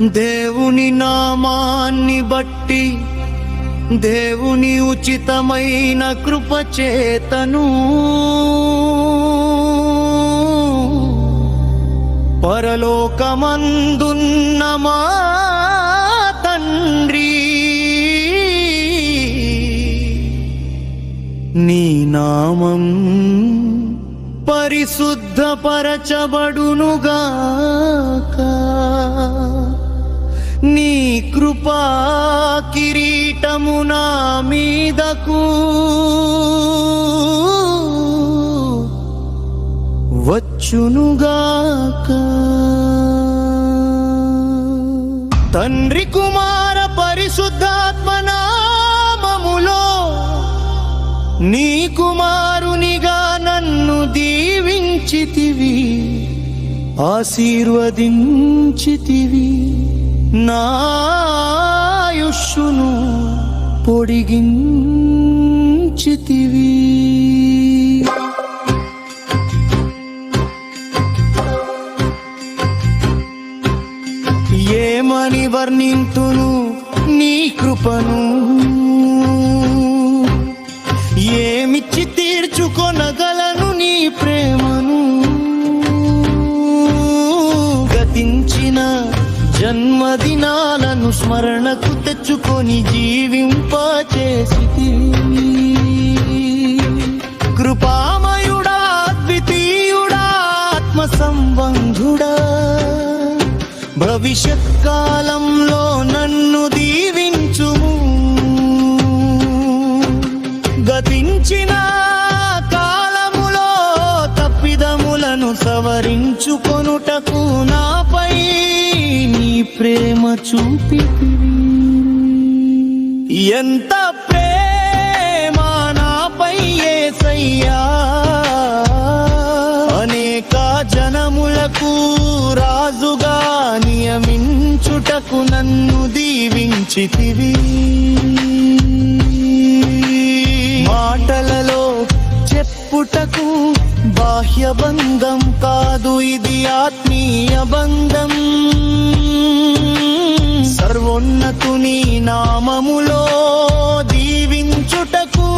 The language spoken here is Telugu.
దేవుని నామాన్ని బట్టి దేవుని ఉచితమైన కృపచేతను పరలోకమందున్న మా తండ్రి నీ నామం పరిశుద్ధపరచబడునుగా. కృపా కిరీటము నా మీదకు. వచ్చునుగాక. తండ్రి కుమార పరిశుద్ధాత్మ నామములో నీ కుమారునిగా నన్ను దీవించితివి ఆశీర్వదించితివి. నాయుష్ను పొడిగించితివి. ఏమని వర్ణింతును నీ కృపను? జన్మదినాలను స్మరణకు తెచ్చుకొని జీవింపచేసి కృపామయుడా ద్వితీయుడా ఆత్మ సంబంధుడా భవిష్యత్ కాలంలో నన్ను దీవించుము. గతించిన కాలములో తప్పిదములను సవరించుకొనుటకు నా ప్రేమ చూపి ఎంత ప్రేమ నాపై అనేక జనములకు రాజుగా నియమించుటకు నన్ను దీవించితివి. మాటలలో చెప్పుటకు బాహ్య బంధం కాదు ఇది ఆత్మీయ బంధం. ఉన్నతుని నామములో దీవించుటకు